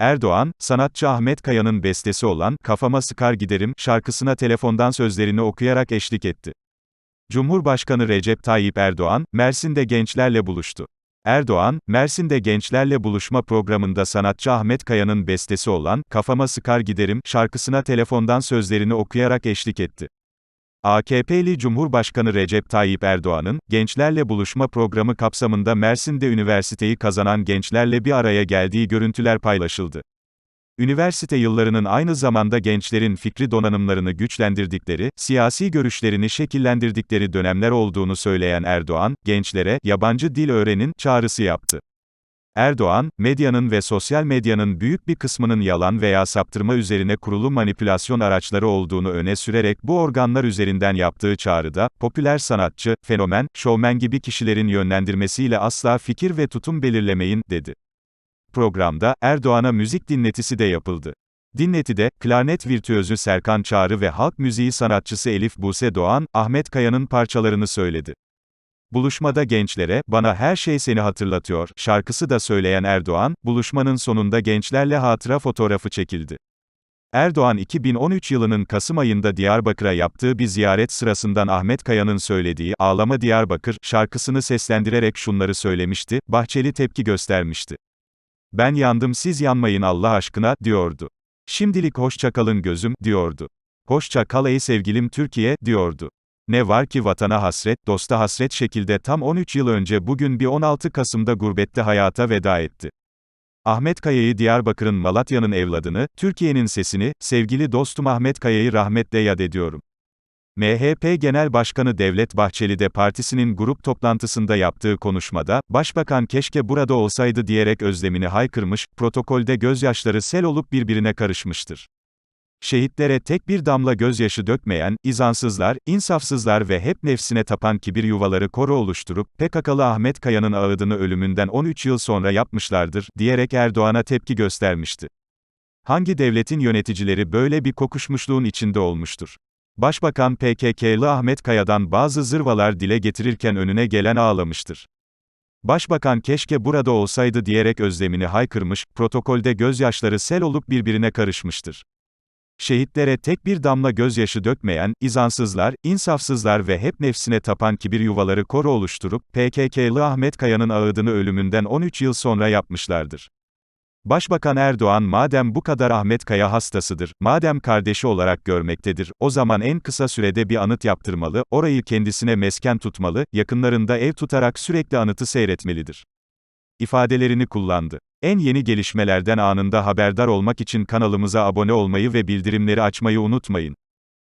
Erdoğan, sanatçı Ahmet Kaya'nın bestesi olan Kafama Sıkar Giderim şarkısına telefondan sözlerini okuyarak eşlik etti. Cumhurbaşkanı Recep Tayyip Erdoğan, Mersin'de gençlerle buluştu. Erdoğan, Mersin'de gençlerle buluşma programında sanatçı Ahmet Kaya'nın bestesi olan Kafama Sıkar Giderim şarkısına telefondan sözlerini okuyarak eşlik etti. AKP'li Cumhurbaşkanı Recep Tayyip Erdoğan'ın, gençlerle buluşma programı kapsamında Mersin'de üniversiteyi kazanan gençlerle bir araya geldiği görüntüler paylaşıldı. Üniversite yıllarının aynı zamanda gençlerin fikri donanımlarını güçlendirdikleri, siyasi görüşlerini şekillendirdikleri dönemler olduğunu söyleyen Erdoğan, gençlere, yabancı dil öğrenin, çağrısı yaptı. Erdoğan, medyanın ve sosyal medyanın büyük bir kısmının yalan veya saptırma üzerine kurulu manipülasyon araçları olduğunu öne sürerek bu organlar üzerinden yaptığı çağrıda, popüler sanatçı, fenomen, şovmen gibi kişilerin yönlendirmesiyle asla fikir ve tutum belirlemeyin, dedi. Programda, Erdoğan'a müzik dinletisi de yapıldı. Dinletide, klarnet virtüözü Serkan Çağrı ve halk müziği sanatçısı Elif Buse Doğan, Ahmet Kaya'nın parçalarını söyledi. Buluşmada gençlere, Bana Her Şey Seni Hatırlatıyor, şarkısı da söyleyen Erdoğan, buluşmanın sonunda gençlerle hatıra fotoğrafı çekildi. Erdoğan 2013 yılının Kasım ayında Diyarbakır'a yaptığı bir ziyaret sırasından Ahmet Kaya'nın söylediği Ağlama Diyarbakır şarkısını seslendirerek şunları söylemişti, Bahçeli tepki göstermişti. Ben yandım siz yanmayın Allah aşkına, diyordu. Şimdilik hoşça kalın gözüm, diyordu. Hoşça kal ey sevgilim Türkiye, diyordu. Ne var ki vatana hasret, dosta hasret şekilde tam 13 yıl önce bugün bir 16 Kasım'da gurbette hayata veda etti. Ahmet Kaya'yı Diyarbakır'ın Malatya'nın evladını, Türkiye'nin sesini, sevgili dostum Ahmet Kaya'yı rahmetle yad ediyorum. MHP Genel Başkanı Devlet Bahçeli de partisinin grup toplantısında yaptığı konuşmada, Başbakan keşke burada olsaydı diyerek özlemini haykırmış, protokolde gözyaşları sel olup birbirine karışmıştır. Şehitlere tek bir damla gözyaşı dökmeyen, izansızlar, insafsızlar ve hep nefsine tapan kibir yuvaları koru oluşturup, PKK'lı Ahmet Kaya'nın ağıdını ölümünden 13 yıl sonra yapmışlardır, diyerek Erdoğan'a tepki göstermişti. Hangi devletin yöneticileri böyle bir kokuşmuşluğun içinde olmuştur? Başbakan PKK'lı Ahmet Kaya'dan bazı zırvalar dile getirirken önüne gelen ağlamıştır. Başbakan keşke burada olsaydı diyerek özlemini haykırmış, protokolde gözyaşları sel olup birbirine karışmıştır. Şehitlere tek bir damla gözyaşı dökmeyen, izansızlar, insafsızlar ve hep nefsine tapan kibir yuvaları koru oluşturup, PKK'lı Ahmet Kaya'nın ağıdını ölümünden 13 yıl sonra yapmışlardır. Başbakan Erdoğan madem bu kadar Ahmet Kaya hastasıdır, madem kardeşi olarak görmektedir, o zaman en kısa sürede bir anıt yaptırmalı, orayı kendisine mesken tutmalı, yakınlarında ev tutarak sürekli anıtı seyretmelidir. İfadelerini kullandı. En yeni gelişmelerden anında haberdar olmak için kanalımıza abone olmayı ve bildirimleri açmayı unutmayın.